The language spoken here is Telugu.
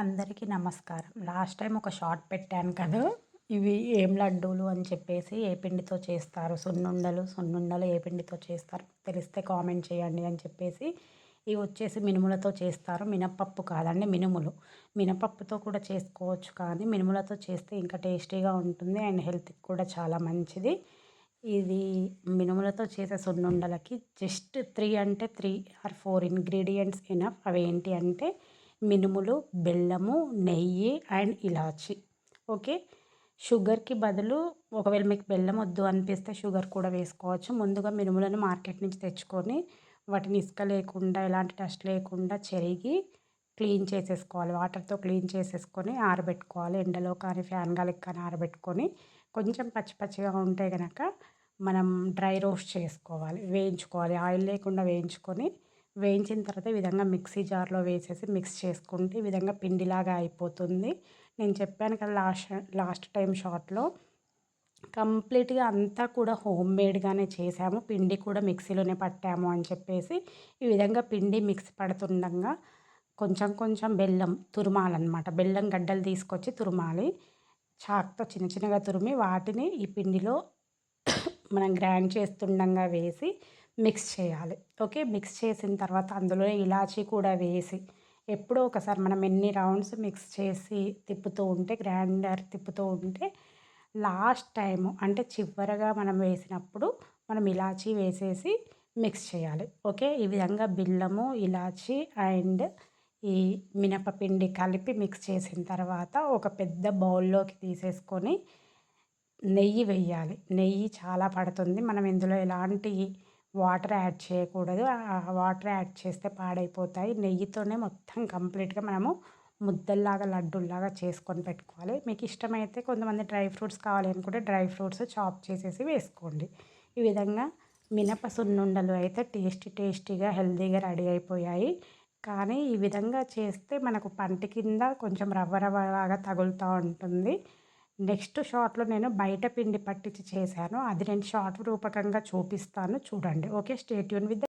అందరికీ నమస్కారం. లాస్ట్ టైం ఒక షార్ట్ పెట్టాను కదా ఇవి ఏం లడ్డూలు అని చెప్పేసి ఏ పిండితో చేస్తారు సున్నుండలు సున్నుండలు ఏ పిండితో చేస్తారు తెలిస్తే కామెంట్ చేయండి అని చెప్పేసి ఇవి వచ్చేసి మినుములతో చేస్తారు. మినపప్పు కాదండి మినుములు. మినపప్పుతో కూడా చేసుకోవచ్చు కానీ మినుములతో చేస్తే ఇంకా టేస్టీగా ఉంటుంది అండ్ హెల్త్కి కూడా చాలా మంచిది. ఇది మినుములతో చేసే సున్నుండలకి జస్ట్ త్రీ అంటే three or four ingredients enough. అవి ఏంటి అంటే మినుములు బెల్లము నెయ్యి అండ్ ఇలాచి. ఓకే? షుగర్కి బదులు ఒకవేళ మీకు బెల్లం వద్దు అనిపిస్తే షుగర్ కూడా వేసుకోవచ్చు. ముందుగా మినుములను మార్కెట్ నుంచి తెచ్చుకొని వాటిని ఇసుక లేకుండా ఎలాంటి డస్ట్ లేకుండా చెరిగి క్లీన్ చేసేసుకోవాలి. వాటర్తో క్లీన్ చేసేసుకొని ఆరబెట్టుకోవాలి. ఎండలో కానీ ఫ్యాన్ గాలికి కానీ ఆరబెట్టుకొని కొంచెం పచ్చి పచ్చిగా ఉంటే కనుక మనం డ్రై రోస్ట్ చేసుకోవాలి. వేయించుకోవాలి. ఆయిల్ లేకుండా వేయించుకొని వేయించిన తర్వాత ఈ విధంగా మిక్సీ జార్లో వేసేసి మిక్స్ చేసుకుంటే ఈ విధంగా పిండిలాగా అయిపోతుంది. నేను చెప్పాను కదా లాస్ట్ లాస్ట్ టైం షార్ట్లో కంప్లీట్గా అంతా కూడా హోమ్ మేడ్గానే చేసాము. పిండి కూడా మిక్సీలోనే పట్టాము అని చెప్పేసి ఈ విధంగా పిండి మిక్సీ పడుతుండగా కొంచెం కొంచెం బెల్లం తురుమాలన్నమాట. బెల్లం గడ్డలు తీసుకొచ్చి తురుమాలి. చాక్తో చిన్న చిన్నగా తురిమి వాటిని ఈ పిండిలో మనం గ్రైండ్ చేస్తుండగా వేసి మిక్స్ చేయాలి. ఓకే? మిక్స్ చేసిన తర్వాత అందులో ఇలాచీ కూడా వేసి ఎప్పుడో ఒకసారి మనం ఎన్ని రౌండ్స్ మిక్స్ చేసి తిప్పుతూ ఉంటే గ్రైండర్ తిప్పుతూ ఉంటే లాస్ట్ టైము అంటే చివరగా మనం వేసినప్పుడు మనం ఇలాచీ వేసేసి మిక్స్ చేయాలి. ఓకే? ఈ విధంగా బిల్లము ఇలాచీ అండ్ ఈ మినపపిండి కలిపి మిక్స్ చేసిన తర్వాత ఒక పెద్ద బౌల్లోకి తీసేసుకొని నెయ్యి వేయాలి. నెయ్యి చాలా పడుతుంది. మనం ఇందులో ఎలాంటి వాటర్ యాడ్ చేయకూడదు. వాటర్ యాడ్ చేస్తే పాడైపోతాయి. నెయ్యితోనే మొత్తం కంప్లీట్గా మనము ముద్దల్లాగా లడ్డుల్లాగా చేసుకొని పెట్టుకోవాలి. మీకు ఇష్టమైతే కొంతమంది డ్రై ఫ్రూట్స్ కావాలి అనుకుంటే డ్రై ఫ్రూట్స్ చాప్ చేసేసి వేసుకోండి. ఈ విధంగా మినప సున్నుండలు అయితే టేస్టీ టేస్టీగా హెల్తీగా రెడీ అయిపోయాయి. కానీ ఈ విధంగా చేస్తే మనకు పంట కింద కొంచెం రవ్వ రవ్వలాగా తగులుతూ ఉంటుంది. నెక్స్ట్ షార్ట్లో నేను బయట పిండి పట్టించి చేశాను. అది నేను షార్ట్ రూపకంగా చూపిస్తాను. చూడండి. ఓకే. Stay tune with